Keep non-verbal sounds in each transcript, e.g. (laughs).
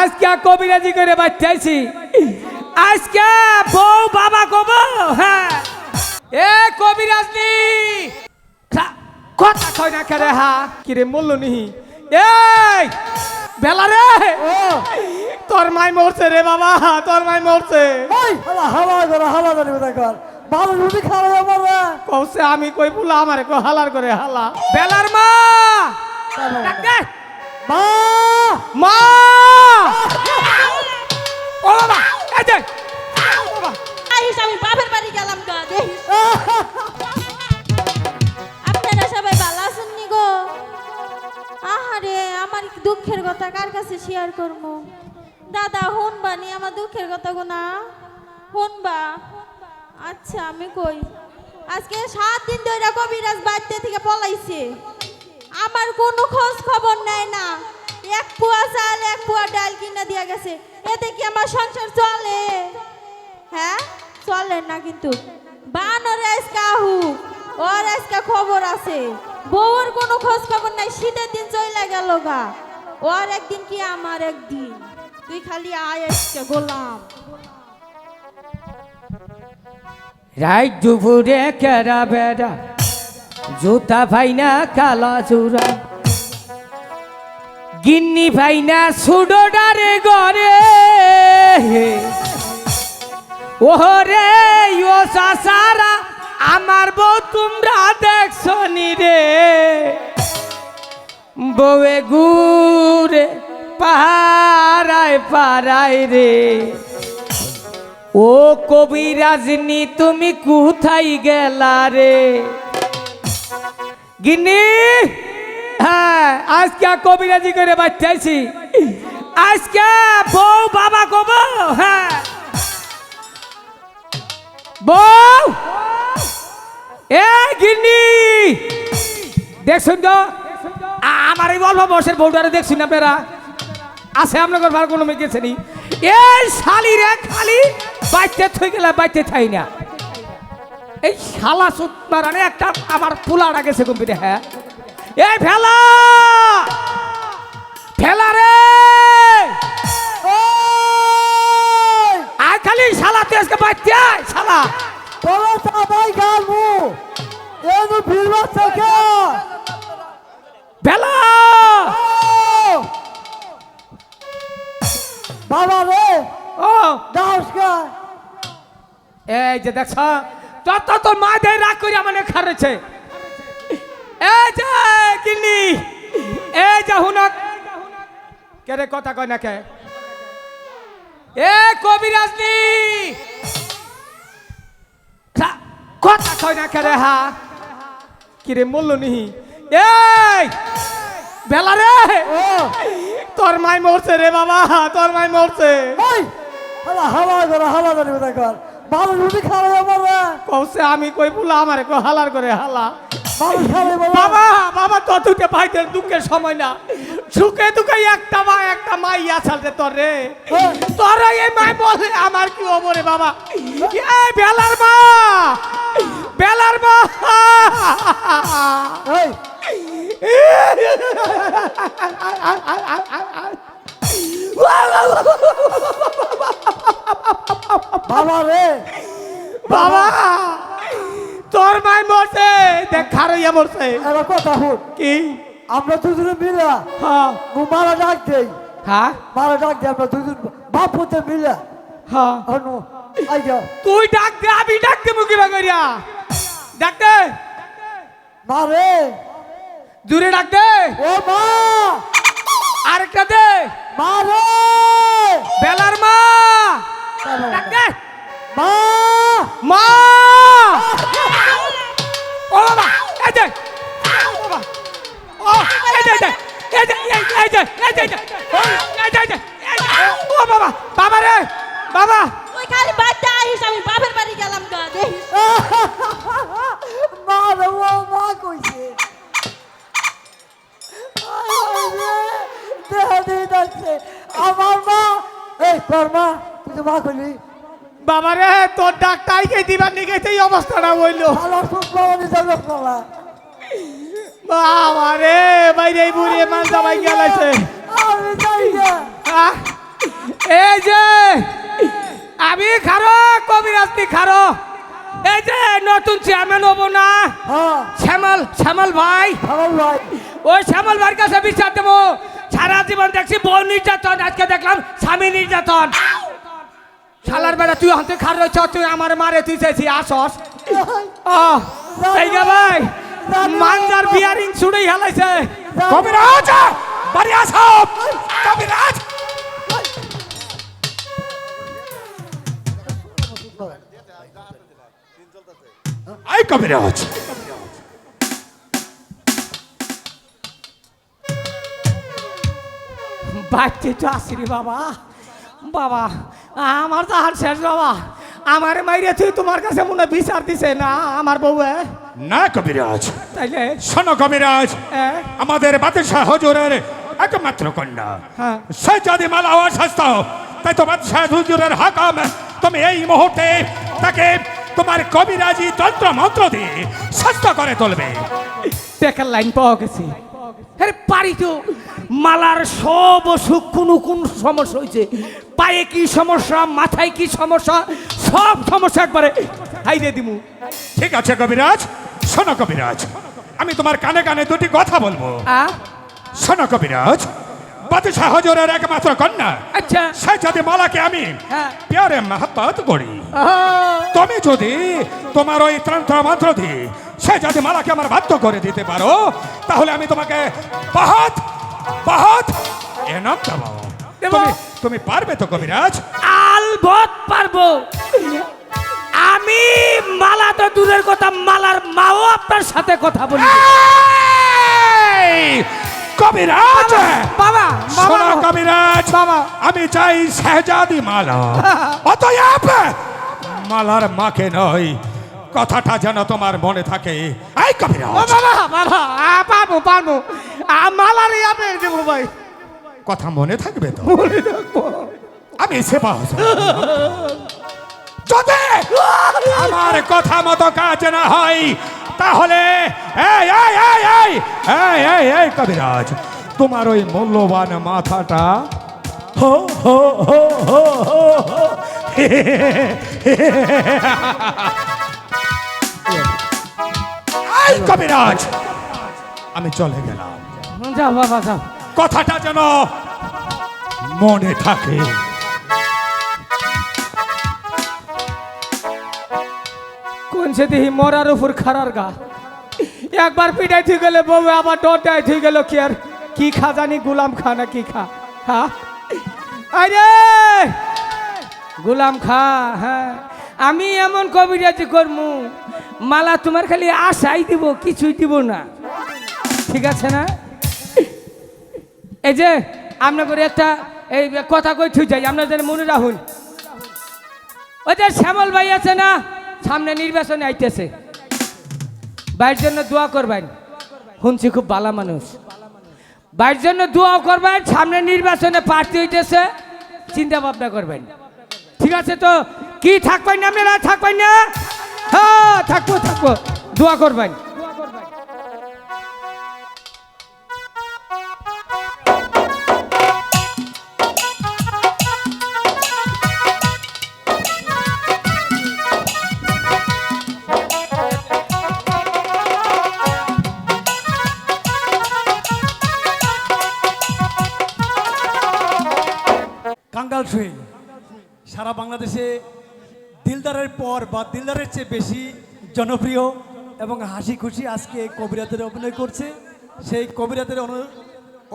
আজকে কবিরাজি করে বাচ্চাইছি। আজকে বউ বাবা কব হ্যাঁ। এ কবিরাজ নি। খা- কথা কয় না কেরে হা। কিরে মূল্য নিহি এই বেলা রে। তোর মাই মরছে রে বাবা তোর মাই মরছে। হালা করে হালা করে কর ভালো রুটি খাওয়া আমার কৌছে আমি কই পুলা আমারে কো হালার করে হালা। বেলার মা! ডাক দে। মা! মা! ও বাবা এই যে আহিস আমি বাপের বাড়ি গেলাম গা দেখিস। আপনারা সবাই ভালো আছেন নি গো? আহারে আমার দুঃখের কথা? কার কাছে শেয়ার করব? দাদা শুনবা নি? আমার দুঃখের কথা গো না? শুনবা আচ্ছা আমি কই? আজকে সাত দিন ধরে কবিরাজ বাড়িতে থেকে পলাইছে। আমার কোনো খোঁজ খবর নেয় না। এক পুয়া চাল, এক পুয়া ডাল কিনা দিয়া গেছে। এতে কি আমার সংসার চলে? হ্যাঁ চলে না কিন্তু। বানর আজকে আহু, ওর আজকে খবর আছে। বউর কোনো খোঁজ খবর নাই, শীতের দিন চলে গেল গা। ওর একদিন কি আমার একদিন? তুই খালি আয় আজকে গোলাম। রাইট দুপুরে কেরা বেড়া জুতা ভাইনা, কালা চূড়া। গিন্নি ভাইনা, সুডোডারে গরে ওহরে, ও সাসারা, আমার বউ তোমরা দেখছ নি রে। বউয়ে গুরে পাহারায় পাড়ায় রে। ও কবিরাজনি তুমি কোথায় গেলা রে? গিন্নি! হ্যাঁ আজকে কবিরাজি করে বাচ্চাইছি আজকে বউ বাবা কব হ্যাঁ। বউ! এ গিন্নি! দেখছুন তো? আমার এই অল্প বয়সের বউটারে দেখছুন আপনারা? আছে আপনাদের ভালো কোনো মেয়ে গেছেনি এই শালি রে খালি বাইতে থই গেলে বাইতে থাই না। এই শালা সুত মারানে একটা আমার পোলাটা গেছে কম্পিউটার হ্যাঁ? এই ফেলা! ফেলা রে! আয় খালি শালা তুই আজকে বাইতে আয় শালা! তোরা সবাই গালমু এনু ফিরবা থেকে ফেলা! বাবা রে ও! নমস্কার এই যে দেখছ তত তোর মা দেয় রাগ করে আমার খারেছে এই যে কিনি এই যে হুনক। কে রে কথা কয় না কে? এ কবিরাজনি কথা কয় না কে রে হা? কি রে মূল্য নিহি এই, বেলা রে। তোর মাই মরছে রে বাবা, তোর মাই মরছে। করে হালা করে কথা কর। ভালো রুটি খাওয়া আমার রে আমি কই পুলা আমারে কো হালার করে হালা ভালো খাবে বাবা বাবা বাবা ততুকে ভাইদের দুঃখের সময় না সুখে দুঃখে একটা মা একটা মাই আছালতে তোর রে হ্যাঁ। তোর এই মাই বলে আমার কি হব রে বাবা এই বেলার মা বেলার মা এই বাবা রে বাবা। তোর মাই মরছে দেখ খারইয়া মরছে। এরা কথা হুন কি? আমরা দুজনে মিলে হ্যাঁ। মু মারা ডাক দেই। হ্যাঁ? মারা ডাক দেই আমরা দুজন বাপ হতে মিলে। হ্যাঁ। অনু আই তুই ডাক দে আমি ডাক দে মুখি বাগরিয়া ডাক দে। মারে দূরে ডাক দে। ও মা। আরেকটা দে। মারে বেলার মা। ডাক দে। মা মা ও বাবা এই যে বাবা ও এই যে এই যে এই যে এই যে এই যে এই যে এই যে ও বাবা বাবা রে বাবা তুই খালি বাচ্চা আইস আমি বাপের বাড়ি গেলাম গা দেখিস মা রে ও মা কইছে দেহ দিয়ে আমার মা এই তোর মা তুই তো মা কইলি বাবা রে তোর ডাকটাই কে দিবার নিকে এই অবস্থাটা হইল। বাবা রে বাইরে বুড়ি মানসা ভাই গেলাইছে এই যে আমি খারো কবিরাজনি খারো। এই যে নতুন চেয়ারম্যান হব না? হ্যাঁ। শ্যামল শ্যামল ভাই। ভাই। ওই শ্যামল ভাইয়ের কাছে বিচার দেবো। সারা জীবন দেখছি বউ নির্যাতন আজকে দেখলাম স্বামী নির্যাতন। শালার বেড়া তুই হাতে খার রয়েছ তুই আমার মারে তুই চাইছি আসস। এই গে ভাই মানজার বিয়ারিং ছুড়েই হেলাইছে। কবিরাজ! বাড়ি আসো কবিরাজ! আই কবিরাজ! বাচ্চে তো আসিরি বাবা। বাবা আমার তো হার শেষ বাবা। আমার মাইরে তুই তোমার কাছে মনে বিচার দিছে না আমার বউ না কবিরাজ। তাইলে? শোনো কবিরাজ? আমাদের বাদশাহ হজুরের একমাত্র কন্যা। হ্যাঁ। সে যদি মালা অস্বাস্থ্য তাই তো বাদশাহ হুজুরের হাকাম তুমি এই মুহূর্তে তাকে তোমার কবিরাজি তন্ত্র মন্ত্র দিয়ে স্বাস্থ্য করে তুলবে। দেখার লাইন পাওয়া গেছে। আরে পারি তো মালার সব অসুখ কোন কোন সমস্যা হয়েছে। পায়ে কি সমস্যা মাথায় কি সমস্যা সব সমস্যা একবারে হাইরে দিমু। ঠিক আছে কবিরাজ শোনো কবিরাজ আমি তোমার কানে কানে দুটি কথা বলব। শোনো কবিরাজ বাদশাহ হজুরের একমাত্র কন্যা। আচ্ছা। সে যদি মালাকে আমি হ্যাঁ। প্যারে মহাব্বত করি তুমি যদি তোমার ওই তন্ত্র মন্ত্র দিয়ে সে যদি মালাকে আমার বাধ্য করে দিতে পারো তাহলে আমি তোমাকে বহুত বহুত এনাম দেব। তুমি তুমি পারবে তো কবিরাজ? আলবত পারব। আমি মালা তো দূরের কথা মালার মাও আপনার সাথে কথা বলি। কবিরাজ! বাবা শোনো বাবা। কবিরাজ বাবা। আমি চাই শেহজাদি মালা। (laughs) অতএব মালার মাকে নয় কথাটা যেন তোমার মনে থাকে। এই কবিরাজ! বাবা বাবা পারব পারব। আ, মালার আপনি দেবো ভাই। কথা মনে থাকবে তো আমি সেবা। যদি আমার কথা মতো কাজ না হয়, তাহলে কবিরাজ, তোমার ওই মূল্যবান মাথাটা হো হো হো। কবিরাজ, আমি চলে গেলাম যাও বাবা যাও কথাটা যেন মনে থাকে। কোন সে দিহি মরার উপর খারার গা? একবার পিটাই থুই গেলে বউ, আবার ডটাই থুই গেল কি আর? কি খা জানি গুলাম খা না কি খা? হ্যাঁ আরে গুলাম খা হ্যাঁ আমি এমন কবিরাজি করমু, মালা তোমার খালি আশাই দিব, কিছুই দিব না। ঠিক আছে না? এই যে আপনার একটা, এই কথা কই থুই যাই আপনাদের মনে রাখুন ওই যে শ্যামল ভাই আছে না, সামনে নির্বাচনে আইতেছে। ভাইয়ের জন্য দোয়া করবেন। শুনছি খুব ভালো মানুষ। ভাইয়ের জন্য দোয়া করবেন, সামনে নির্বাচনে প্রার্থী হইতেছে। চিন্তা ভাবনা করবেন। ঠিক আছে তো? কি থাকবেন না আপনারা? থাকবেন না? হ্যাঁ থাকব থাকব। দোয়া করবেন। বাংলাদেশে দিলদারের পর বা দিলদারের চেয়ে বেশি জনপ্রিয় এবং হাসি খুশি আজকে কবিরাতের অভিনয় করছে। সেই কবিরাতের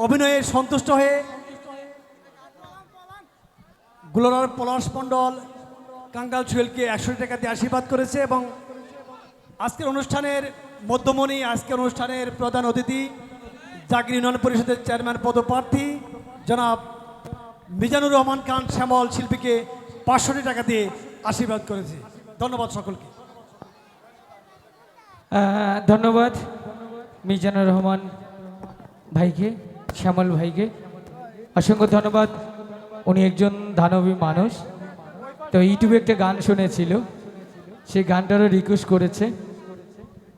অভিনয়ে সন্তুষ্ট হয়ে গুলরার পলাশ মণ্ডল কাঙ্গাল ছুয়েলকে একশো টাকা দিয়ে আশীর্বাদ করেছে এবং আজকের অনুষ্ঠানের মধ্যমণি, আজকের অনুষ্ঠানের প্রধান অতিথি, জাগির ইউনিয়ন পরিষদের চেয়ারম্যান, পদপ্রার্থী জনাব মিজানুর রহমান খান শ্যামল শিল্পীকে পাঁচশোটি টাকা দিয়ে আশীর্বাদ করেছে। ধন্যবাদ সকলকে। ধন্যবাদ মিজানুর রহমান ভাইকে, শ্যামল ভাইকে। অসংখ্য ধন্যবাদ। উনি একজন দানবী মানুষ। তো ইউটিউবে একটা গান শুনেছিল। সেই গানটারও রিকোয়েস্ট করেছে।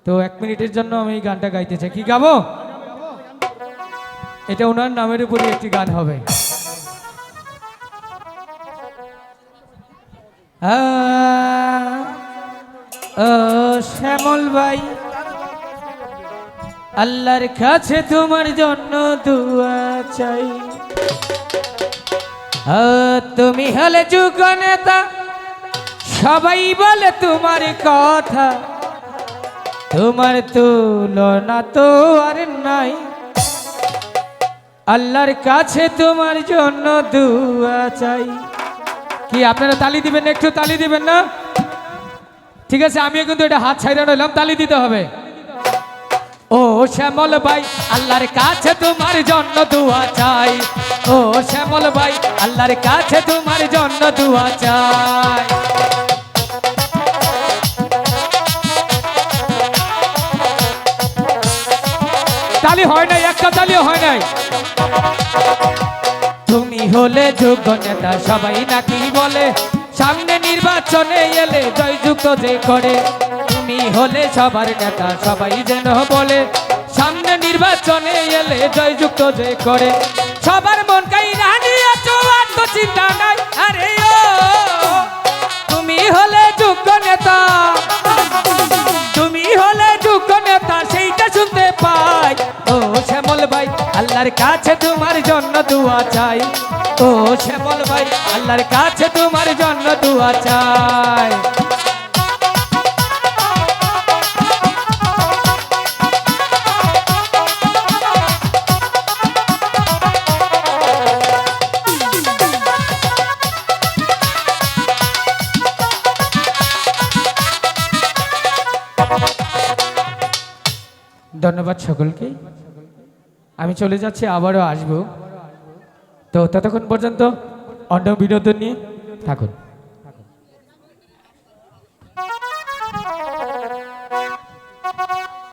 তো এক মিনিটের জন্য আমি এই গানটা গাইতে চাই। কি গাবো? এটা ওনার নামের উপরে একটি গান হবে। ও শ্যামল ভাই, আল্লাহর কাছে তোমার জন্য দুয়া চাই। তুমি হলে যুগ নেতা, সবাই বলে তোমার কথা। তোমার তুলনা তো আর নাই। আল্লাহর কাছে তোমার জন্য দুয়া চাই। কি, আপনারা তালি দিবেন? একটু তালি দিবেন না? ঠিক আছে, আমিও কিন্তু এটা হাত ছাইরা রইলাম তালি দিতে হবে। ও শ্যামল ভাই, আল্লাহর কাছে তোমার জন্য দুয়া চাই। ও শ্যামল ভাই, আল্লাহর কাছে তোমার জন্য দুয়া চাই। তালি হয় নাই, একটা তালিও হয় নাই। হলে যোগ্য নেতা সবাই নাকি বলে, সামনে নির্বাচনে এলে জয়যুক্ত যে করে। তুমি হলে সবার নেতা সবাই যেন বলে, সামনে নির্বাচনে এলে জয়যুক্ত যে করে। সবার মন কাই রানি আছো, আর তো চিন্তা নাই। আরে ও, তুমি হলে যোগ্য নেতা আল্লাহর কাছে তোমার জন্য দুয়া চাই। ও শ্যামল ভাই, আল্লাহর কাছে তোমার জন্য দুয়া চাই। ধন্যবাদ সকলকে। আমি চলে যাচ্ছি আবারও আসব। তো ততক্ষণ পর্যন্ত অন্য বিনোদন নিয়ে থাকুন।